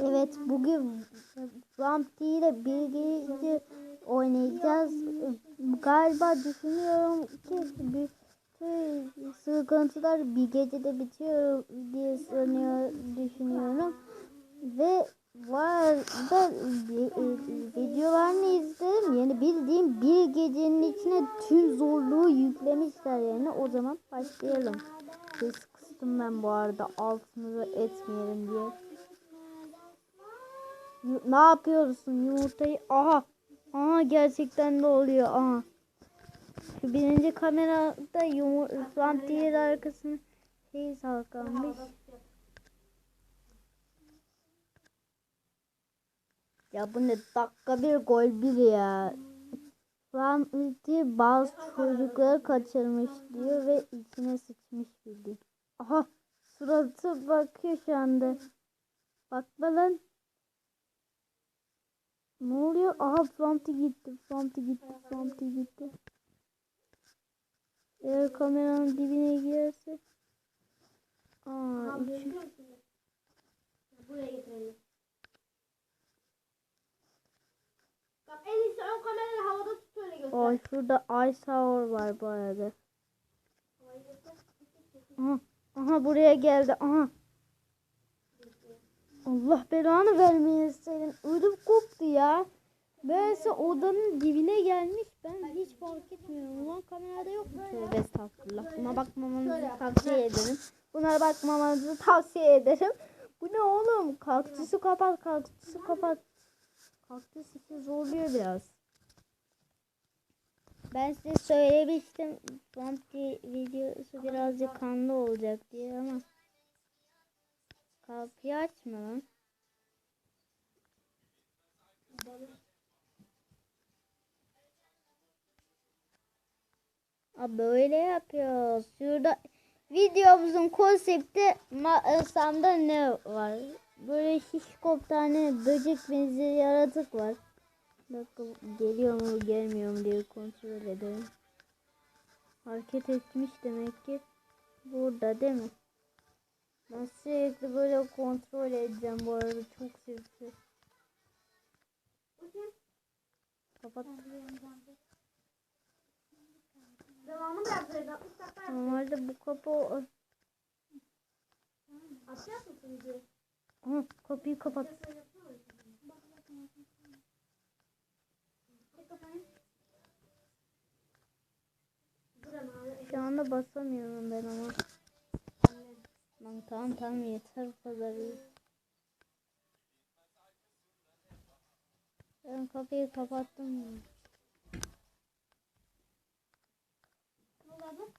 Evet bugün Vampty ile bilgici oynayacağız. Galiba düşünüyorum ki bütün sıkıntılar bir gecede bitiyor diye sanıyor, düşünüyorum. Ve var da videolarını izledim. Yani bildiğim bir gecenin içine tüm zorluğu yüklemişler yani. O zaman başlayalım. Ses kıstım ben bu arada altını etmeyelim diye. Ne yapıyorsun yumurtayı? Aha. Aha gerçekten de oluyor. Aha. Şu birinci kamerada yumurta diğer arkasına şey salkanmış. Ya bu ne dakika bir gol bir ya. Ramti bazı çocukları kaçırmış diyor ve içine sıçmış bildiğin. Aha suratı bakıyor şu anda. Bakma lan. Ne oluyor? Aha Flumpty gitti. Flumpty gitti. Flumpty gitti. Eğer kameranın dibine girerse. Aa, içi- Buraya getirelim. Bak en iyisi ön kamerayı havada tut öyle göster. Ay şurada Ice Hour var bu arada. Aha, aha buraya geldi. Aha. Allah belanı vermeyin senin. Ödüm koptu ya. Böylesi odanın dibine gelmiş. Ben hiç fark etmiyorum. Ulan kamerada yok mu? Tövbe estağfurullah. Buna bakmamanızı tavsiye ederim. Buna bakmamanızı tavsiye ederim. Bu ne oğlum? Kaktüsü kapat, kaktüsü kapat. Kaktüs işi zorluyor biraz. Ben size söylemiştim. Vampir videosu birazcık kanlı olacak diye ama kapıyı açma lan. Aa, böyle yapıyoruz. Şurada videomuzun konsepti masamda ne var? Böyle şişko bir tane böcek benzeri yaratık var. Bir dakika geliyor mu gelmiyor mu diye kontrol edelim. Hareket etmiş demek ki. Burada değil mi? Ben sürekli böyle kontrol edeceğim bu arada çok sesli. Kapat. Devamını da yapsaydı. 60 dakika yap. Normalde bu kapı o- Atacak Aha, kapıyı kapat. Tek kafayı. Dur ama abi. Şu anda basamıyorum ben ama. Lan tamam tamam yeter bu kadar. Ben kapıyı kapattım. Ne oldu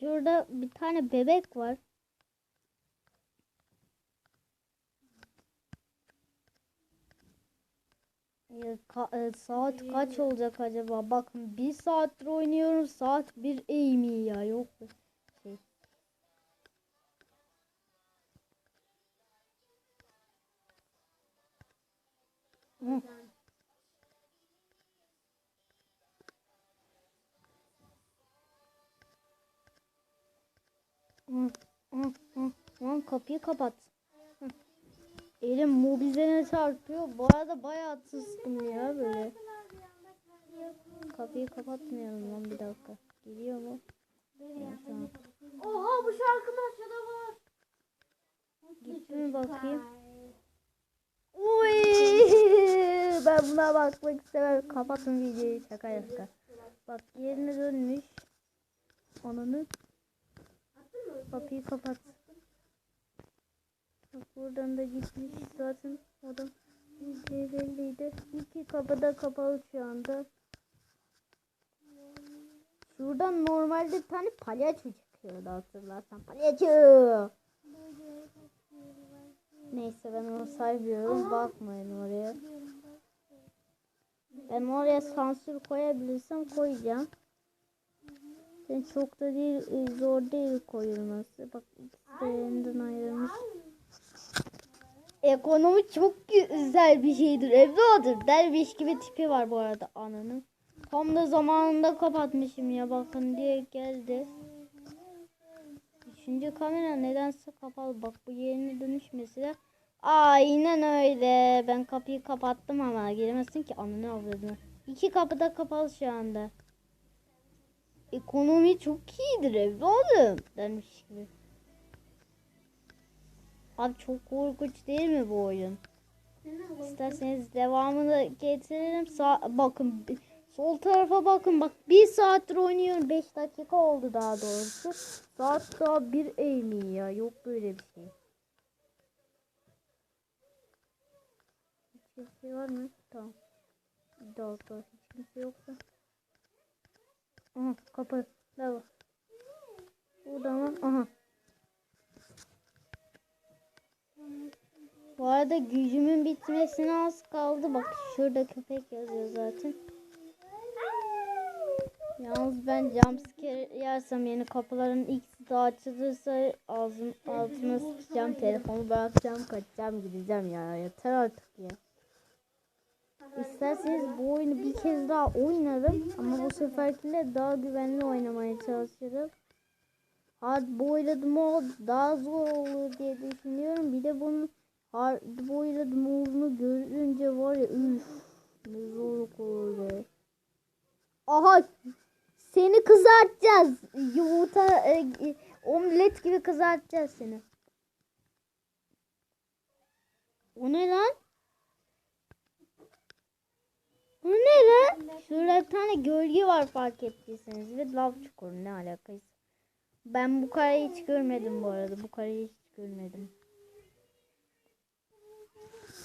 Şurada bir tane bebek var. Ya, ka- e, saat kaç olacak acaba? Bakın bir saattir oynuyorum. Saat bir eğimi ya. Lan kapıyı kapat. Hı. Elim mobilene çarpıyor. Bu arada bayağı tırstım ya böyle. Kapıyı kapatmayalım lan bir dakika. Geliyor mu? Evet, tamam. Oha bu şarkı aşağıda var. Gitti mi bakayım? Uy! Ben buna bakmak istemem. Kapatın videoyu şaka şaka. Bak yerine dönmüş. Onunu kapıyı kapat. Bak buradan da gitmiş zaten adam şey belliydi. İki kapı da kapalı şu anda. Şuradan normalde bir tane palyaço çıkıyordu hatırlarsan. Palyaço! Neyse ben onu saymıyorum. Bakmayın oraya. Ben oraya sansür koyabilirsem koyacağım. Yani çok da değil, e, zor değil koyulması. Bak ikisi de elinden ayrılmış. ekonomi çok güzel bir şeydir. Evladım derviş gibi tipi var bu arada ananın. Tam da zamanında kapatmışım ya bakın diye geldi. Üçüncü kamera nedense kapalı. Bak bu yerine dönüş mesela. Aynen öyle. Ben kapıyı kapattım ama giremezsin ki ananı avradını. İki kapı da kapalı şu anda. Ekonomi çok iyidir evladım. Dermiş gibi. Abi çok korkunç değil mi bu oyun? İsterseniz devamını getirelim. Sağ, bakın sol tarafa bakın. Bak bir saattir oynuyorum. 5 dakika oldu daha doğrusu. Saat daha bir eğmi ya. Yok böyle bir şey. Hiç kimse var mı? Tamam. Bir dakika. Hiç kimse yoksa. Aha kapı. Devam. Burada mı? Aha. Bu arada gücümün bitmesine az kaldı. Bak şurada köpek yazıyor zaten. Yalnız ben jumpscare yersem yeni kapıların ikisi de açılırsa ağzım altına sıçacağım. Telefonu bırakacağım kaçacağım gideceğim ya. Yeter artık ya. İsterseniz bu oyunu bir kez daha oynarım. Ama bu seferkinde daha güvenli oynamaya çalışırım. Hard boiled mod daha zor olur diye düşünüyorum. Bir de bunun hard boiled modunu görünce var ya üf ne zorluk olur. Aha seni kızartacağız. Yumurta e, e, omlet gibi kızartacağız seni. O ne lan? Bu ne lan? Şurada bir tane gölge var fark ettiyseniz ve lav çukuru ne alakaysa. Ben bu kareyi hiç görmedim bu arada. Bu kareyi hiç görmedim.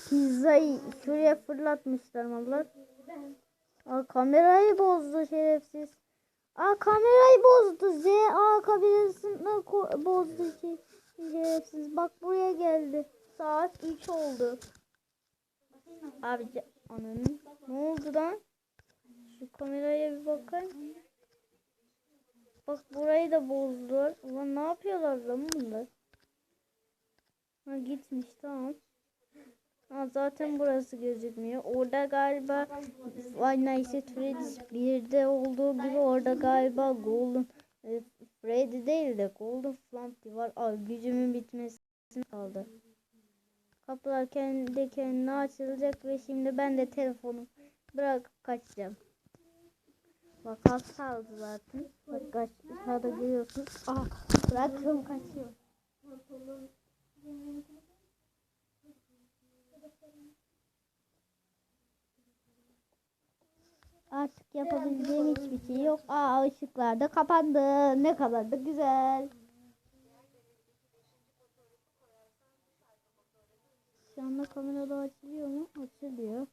Pizzayı şuraya fırlatmışlar mallar. Aa, kamerayı bozdu şerefsiz. Aa kamerayı bozdu. Z A ko- bozdu şey. Şerefsiz. Bak buraya geldi. Saat 3 oldu. Abi ananın ne oldu lan? Şu kameraya bir bakın. Bak burayı da bozdular. Ulan ne yapıyorlar lan bunlar? Ha gitmiş tamam. Ha, zaten burası gözükmüyor. Orada galiba Five Nights at Freddy's 1'de olduğu gibi orada galiba Golden e, Freddy değil de Golden Flumpy var. Aa, gücümün bitmesi kaldı. Kapılar kendi kendine açılacak ve şimdi ben de telefonu bırakıp kaçacağım. Bak az kaldı zaten. Bak kaç aşağıda görüyorsunuz. Ah bırakıyorum kaçıyor. Artık yapabileceğim hiçbir şey yok. Aa ışıklar da kapandı. Ne kadar da güzel. Anda kamerada açılıyor mu? Açılıyor.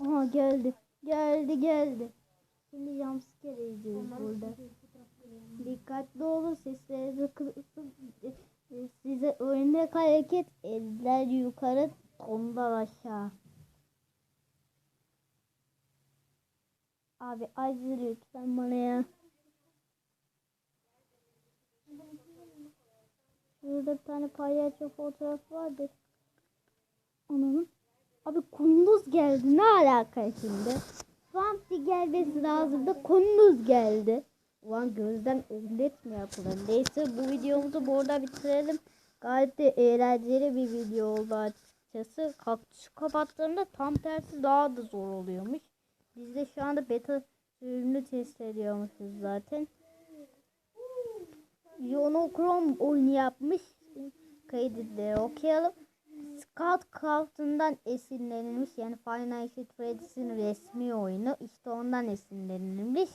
Aha geldi. Geldi geldi. Şimdi jumpscare yiyeceğiz burada. Dikkatli olun seslerinizi kısın. E, Size örnek hareket eller yukarı tonlar aşağı. Abi acı lütfen bana ya. Şurada bir tane palyaço fotoğrafı vardı. Ananın. Abi kunduz geldi. Ne alaka şimdi? Vampir gelmesi lazım da kunduz geldi. Ulan gözden omlet mi yapılır? Neyse bu videomuzu burada bitirelim. Gayet de eğlenceli bir video oldu açıkçası. Kaktüsü kapattığımda tam tersi daha da zor oluyormuş. Biz de şu anda beta sürümünü test ediyormuşuz zaten. Yonochrome oyunu yapmış. Kaydetleri okuyalım. Scout Craft'ından esinlenilmiş. Yani at Freddy's'in resmi oyunu. İşte ondan esinlenilmiş.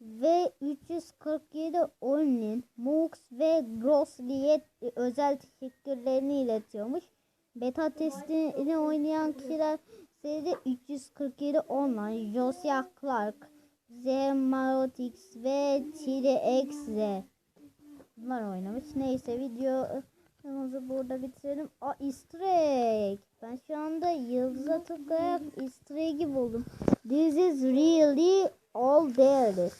Ve 347 Onlin, Mux ve Grossly'e özel teşekkürlerini iletiyormuş. Beta testini oynayan kişiler seride 347 Online, Josiah Clark, Z Marotix ve Chile X Bunlar oynamış. Neyse videomuzu burada bitirelim. Aa easter egg. Ben şu anda yıldıza tıklayarak easter egg'i buldum. This is really all there.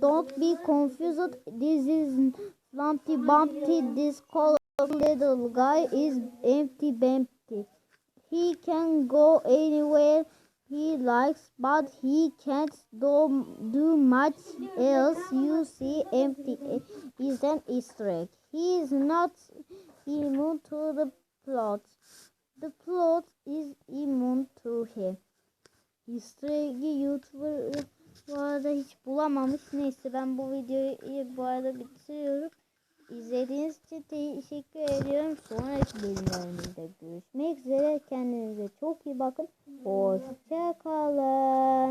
Don't be confused. This is Lumpty Bumpty, this colorful little guy is empty Bumpty. He can go anywhere he likes, but he can't do, do much else. You see, empty is an Easter egg. He is not immune to the plot. The plot is immune to him. Easter egg'i YouTuber bu arada hiç bulamamış. Neyse ben bu videoyu bu arada bitiriyorum. İzlediğiniz için teşekkür ediyorum. Sonraki bölümlerimizde görüşmek üzere. Kendinize çok iyi bakın. Hoşça kalın.